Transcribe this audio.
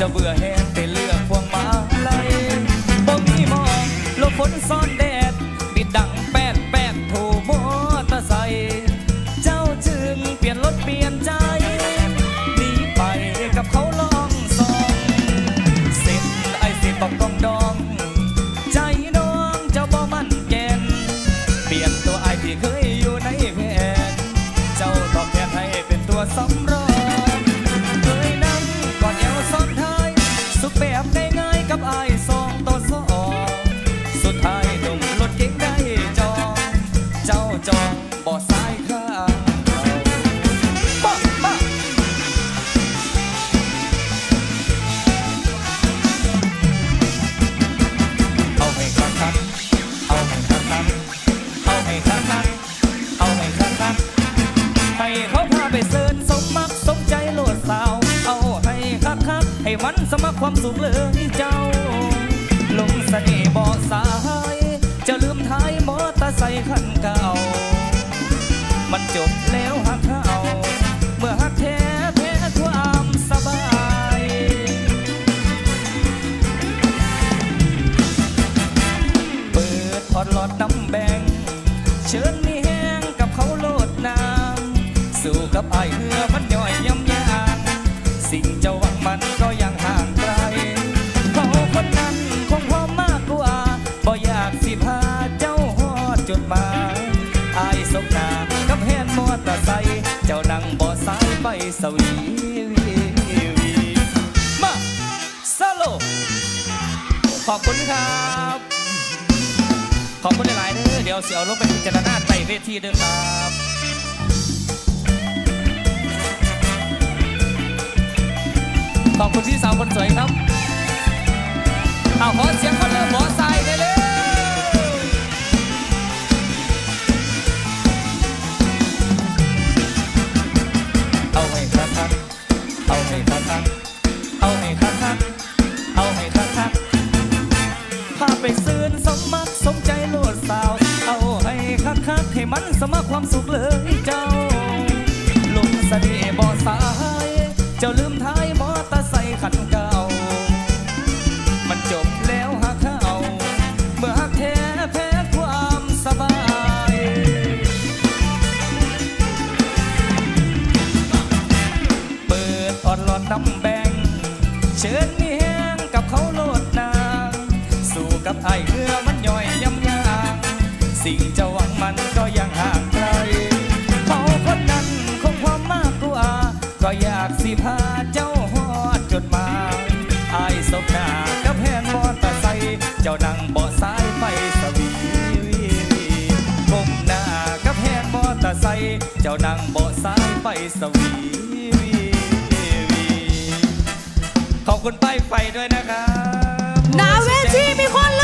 double hand. ความสุขเลยเจ้า ลงเสน่ห์บ่สา สวีวีวีมาสโล ขอบคุณครับ ขอบคุณหลายๆเด้อเดี๋ยวเสียวลงไปพิจารณาไต่เวทีเด้อครับขอบคุณพี่สาวคนสวยครับ เอาขอเสียงคน มันสมัครความสุขเลยเจ้าลงเสน่ห์บ่สาย เจ้าลืมท้ายมอเตอร์ไซค์คันเก่า มันจบแล้วหักเขาเมื่อหักแท้แพ้ความสบาย เปิดออดหลอดน้ำแบง เชิญมีแห้งกับเขาโลดนางสู้กับไอเรือมันย่อยย สิ่งจะหวังมันก็ยังห่างไกลเขาคนนั้นคงความมากกว่า ก็อยากสิพาเจ้าหอดจดหมายไอ้สบหน้ากับแฮนมอเตอร์ไซค์เจ้านั่งเบาะซ้ายไปสวีวีวีก้มหน้ากับแฮนมอเตอร์ไซค์เจ้านั่งเบาะซ้ายไปสวีวีวีขอบคุณป้ายไฟด้วยนะครับนาเวทีมีคน